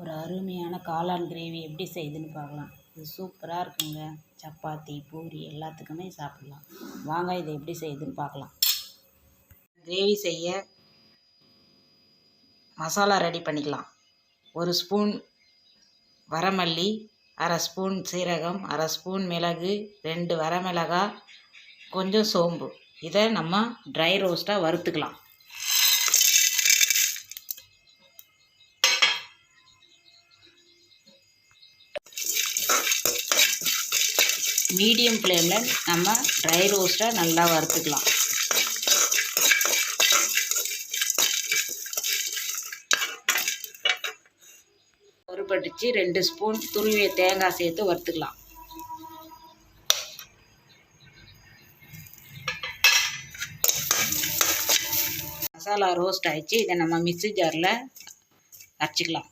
ஒரு அருமையான காளான் கிரேவி எப்படி செய்யுதுன்னு பார்க்கலாம். இது சூப்பராக இருக்குங்க. சப்பாத்தி பூரி எல்லாத்துக்குமே சாப்பிட்லாம். வாங்க இதை எப்படி செய்யுதுன்னு பார்க்கலாம். கிரேவி செய்ய மசாலா ரெடி பண்ணிக்கலாம். ஒரு ஸ்பூன் வரமல்லி அரை ஸ்பூன் சீரகம் அரை ஸ்பூன் மிளகு ரெண்டு வரமிளகாய் கொஞ்சம் சோம்பு. இதை நம்ம ட்ரை ரோஸ்ட்டாக வறுத்துக்கலாம். மீடியம் ஃப்ளேமில் நம்ம ட்ரை ரோஸ்ட்டாக நல்லா வறுத்துக்கலாம். வறுபடிச்சு ரெண்டு ஸ்பூன் துருவிய தேங்காய் சேர்த்து வறுத்துக்கலாம். மசாலா ரோஸ்ட் ஆயிடுச்சு இதை நம்ம மிக்சி ஜாரில் அரைச்சிக்கலாம்.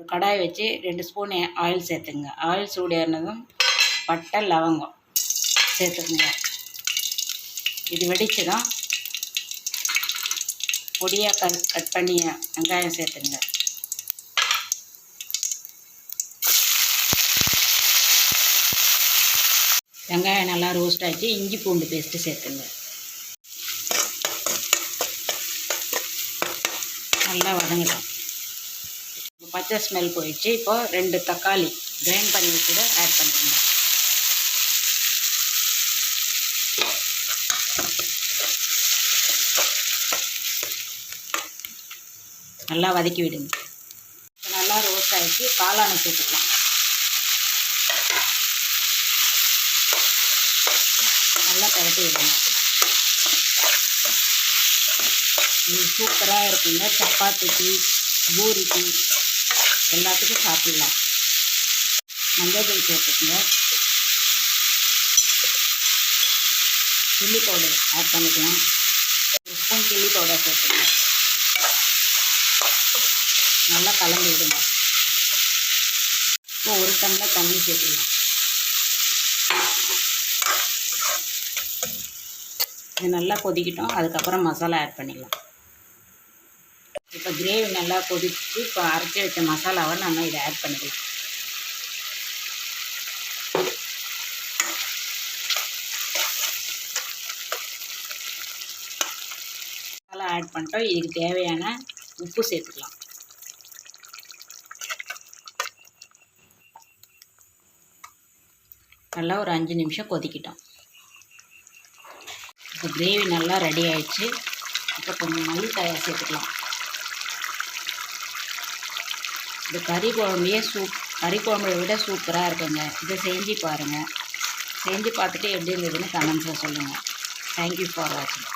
ஒரு கடாய் வச்சு ரெண்டு ஸ்பூன் ஆயில் சேர்த்துங்க. ஆயில் சூடானதும் பட்டை லவங்கம் சேர்த்துக்குங்க. இது வெடிச்சதும் பொடியாக கட் கட் பண்ணி வெங்காயம் சேர்த்துங்க. வெங்காயம் நல்லா ரோஸ்ட் ஆச்சு. இஞ்சி பூண்டு பேஸ்ட்டு சேர்த்துங்க. நல்லா வதங்கட்டும். பச்சை ஸ்மெல் போயிடுச்சு. இப்போ ரெண்டு தக்காளி கிரைண்ட் பண்ணி கூட ஆட் பண்ணிக்கோங்க நல்லா வதக்கி விடுங்க. நல்லா ரோஸ்ட் ஆகிடுச்சு காளானை சேர்த்துக்கலாம். நல்லா பரட்டி விடுங்க. இது சூப்பராக இருக்குங்க. சப்பாத்திக்கு பூரிக்கு. எல்லாத்துக்கும் சாப்பிட்லாம். மஞ்சள் தூள் சேர்த்துக்கோங்க. சில்லி பவுடர் ஆட் பண்ணிக்கலாம். ஒரு ஸ்பூன் சில்லி பவுடர் சேர்த்துக்கலாம் நல்லா கலந்து விடுங்க. இப்போ ஒரு டம்ளர் தண்ணி சேர்த்துக்கலாம். இது நல்லா கொதிக்கட்டும். அதுக்கப்புறம் மசாலா ஆட் பண்ணிக்கலாம். இப்போ கிரேவி நல்லா கொதித்து இப்போ அரைச்சி வச்ச மசாலாவை நம்ம இதை ஆட் பண்ணிக்கலாம். மசாலா ஆட் பண்ணிட்டோம். இதுக்கு தேவையான உப்பு சேர்த்துக்கலாம். நல்லா ஒரு அஞ்சு நிமிஷம் கொதிக்கிட்டோம். இப்போ கிரேவி நல்லா ரெடி ஆயிடுச்சு. இப்போ கொஞ்சம் மல்லித்தழையை சேர்த்துக்கலாம். இந்த கறி குழம்பையே சூப் கறி குழம்பை விட சூப்பராக இருக்குங்க. இதை செஞ்சு பாருங்கள் செஞ்சு பார்த்துட்டு எப்படி இருந்ததுன்னு கமெண்ட்ஸில் சொல்லுங்கள் தேங்க்யூ ஃபார் வாட்சிங்